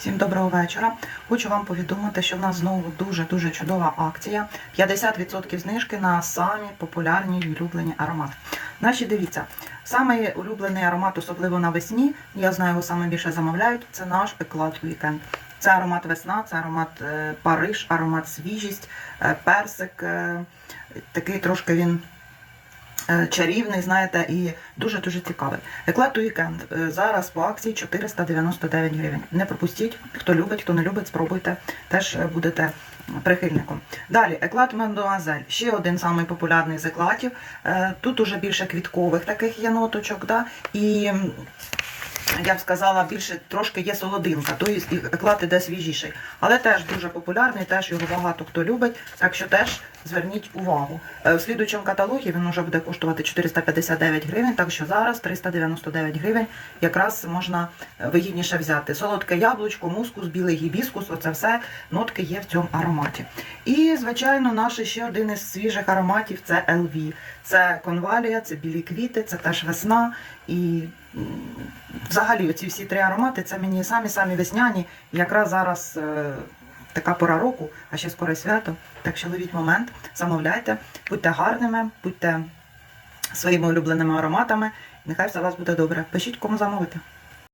Всім доброго вечора. Хочу вам повідомити, що в нас знову дуже-дуже чудова акція. 50% знижки на самі популярні і улюблені аромати. Наші дивіться, самий улюблений аромат, особливо навесні, я знаю, його саме більше замовляють, це наш еклад Вікенд. Це аромат весна, це аромат е, Париж, аромат свіжість, е, персик. е, такий трошки він чарівний, знаєте, і дуже-дуже цікавий. Еклад Вікенд зараз по акції 499 гривень. Не пропустіть, хто любить, хто не любить, спробуйте, теж е, будете прихильником. Далі, еклад Мандуазель, ще один самий популярний з еклатів. Е, Тут уже більше квіткових таких є ноточок, да? і я б сказала, більше трошки є солодинка, то і еклад іде свіжіший. Але теж дуже популярний, теж його багато хто любить, так що теж зверніть увагу. Е, В слідуючому каталогі він вже буде коштувати 459 гривень, так що зараз 399 гривень якраз можна е, вигідніше взяти. Солодке яблучко, мускус, білий гібіскус, оце все нотки є в цьому ароматі. І, звичайно, наш ще один із свіжих ароматів це LV. Це конвалія, це білі квіти, це теж весна. І взагалі оці всі три аромати це мені самі-самі весняні. Якраз зараз е, така пора року, а ще скоро свято. Так що ловіть момент, замовляйте, будьте гарними, будьте своїми улюбленими ароматами. Нехай все у вас буде добре. Пишіть, кому замовити.